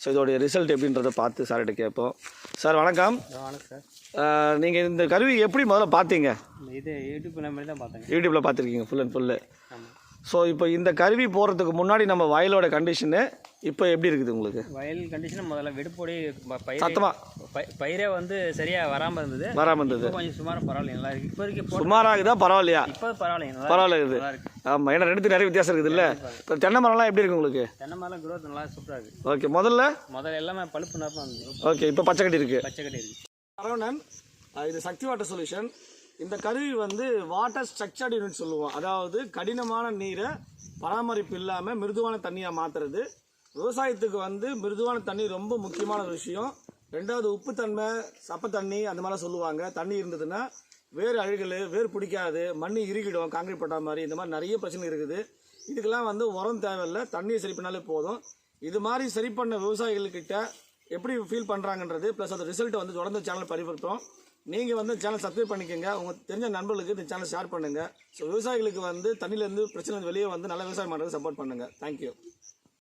So இதோடைய result எப்படின்றத பார்த்து சார்கிட்ட கேட்போம். சார் வணக்கம். வணக்கம் சார் நீங்கள் இந்த கருவி எப்படி முதல்ல பார்த்தீங்க? இது யூடியூப் நம்பர் தான் பார்த்தேங்க. யூடியூப்பில் பார்த்துருக்கீங்க ஃபுல் அண்ட் ஃபுல்லு ஸோ இப்போ இந்த கருவி போகிறதுக்கு முன்னாடி நம்ம வயலோட கண்டிஷனு இப்போ எப்படி இருக்குது உங்களுக்கு? வயல் கண்டிஷன் முதல்ல வெடுப்பொடி பயிரே சத்தமா. ப- பயிரே வந்து சரியாக வராமல் இருந்தது. வராமல் இருந்தது. கொஞ்சம் சுமாராக பரவாயில்ல நல்லா இருக்கு இப்போ வரைக்கும் போட்டு சுமாராகுதா பரவாயில்லையா? இப்போ பரவாயில்ல பரவாயில்ல இருக்கு. இருக்குது இருக்கு. ஆமாம் ஏன்னா ரெண்டுத்துக்கு நிறைய வித்தியாசம் இருக்குது இல்லை இப்போ தென்னை மரம்லாம் எப்படி இருக்கு உங்களுக்கு? தென்னை மரம் growth நல்லா சூப்பராக இருக்கு. ஓகே முதல்ல? முதல்ல எல்லாமே பழுப்பு இருந்தது. ஓகே இப்போ பச்சை கட்டி இருக்குது பச்சை கட்டி இருக்கு. சரவணன் அஹ் இது சக்தி வாட்டர் சொல்யூஷன் இந்த கருவி வந்து வாட்டர் ஸ்ட்ரக்சர்ட் யூனிட் சொல்லுவோம். அதாவது கடினமான நீரை பராமரிப்பு இல்லாமல் மிருதுவான தண்ணியாக மாற்றுறது விவசாயத்துக்கு வந்து மிருதுவான தண்ணி ரொம்ப முக்கியமான ஒரு விஷயம். ரெண்டாவது உப்புத்தன்மை சப்ப தண்ணி அந்த மாதிரிலாம் சொல்லுவாங்க. தண்ணி இருந்ததுன்னா வேர் அழுகல் வேர் பிடிக்காது மண் இறுகிடும் காங்கிரீட் போட்டா மாதிரி இந்த மாதிரி நிறைய பிரச்சனை இருக்குது. இதுக்கெல்லாம் வந்து உரம் தேவையில்லை தண்ணியை சரி பண்ணாலே போதும். இது மாதிரி சரி பண்ண விவசாயிகள்கிட்ட எப்படி ஃபீல் பண்ணுறாங்கன்றது ப்ளஸ் அந்த ரிசல்ட்டை வந்து தொடர்ந்து சேனல் பரிவர்த்தோம். நீங்கள் வந்து சேனல் சப்ஸ்கிரைப் பண்ணிக்கோங்க. உங்கள் தெரிஞ்ச நண்பர்களுக்கு இந்த சேனல் ஷேர் பண்ணுங்கள் ஸோ விவசாயிகளுக்கு வந்து தண்ணியிலேருந்து பிரச்சனை வெளியே வந்து நல்ல விவசாயம் பண்ணுறது சப்போர்ட் பண்ணுங்கள் தேங்க்யூ